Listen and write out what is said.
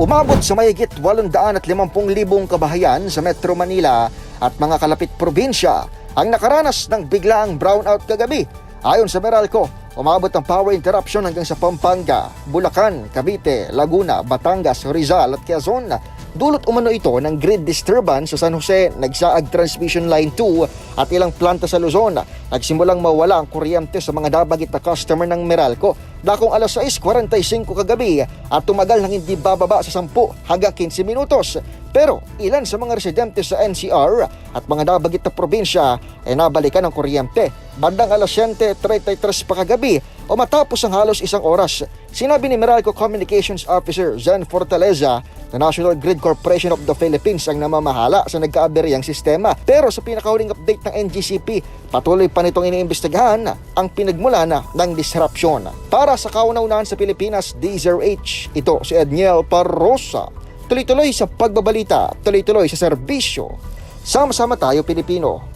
Umabot sa mayigit 850,000 kabahayan sa Metro Manila at mga kalapit probinsya ang nakaranas ng biglaang brownout kagabi. Ayon sa Meralco, umabot ang power interruption hanggang sa Pampanga, Bulacan, Cavite, Laguna, Batangas, Rizal at Quezon. Dulot umano ito ng grid disturbance sa San Jose, nagsaag transmission line 2 at ilang planta sa Luzon. Nagsimulang mawala ang kuryente sa mga dabagit na customer ng Meralco. Dakong alas 6.45 kagabi at tumagal ng hindi bababa sa 10 hanggang 15 minutos. Pero ilan sa mga residente sa NCR at mga dabagit na probinsya ay nabalikan ng kuryente. Bandang alas 7.33 pa kagabi o matapos ang halos isang oras. Sinabi ni Meralco Communications Officer Zen Fortaleza na National Grid Corporation of the Philippines ang namamahala sa nagkaaberyang sistema. Pero sa pinakahuling update ng NGCP, patuloy pa nitong iniimbestigahan ang pinagmulan ng disruption. Para sa kauna-unahan sa Pilipinas, D0H, ito si Edniel Parrosa. Tuloy-tuloy sa pagbabalita, tuloy-tuloy sa serbisyo. Sama-sama tayo Pilipino.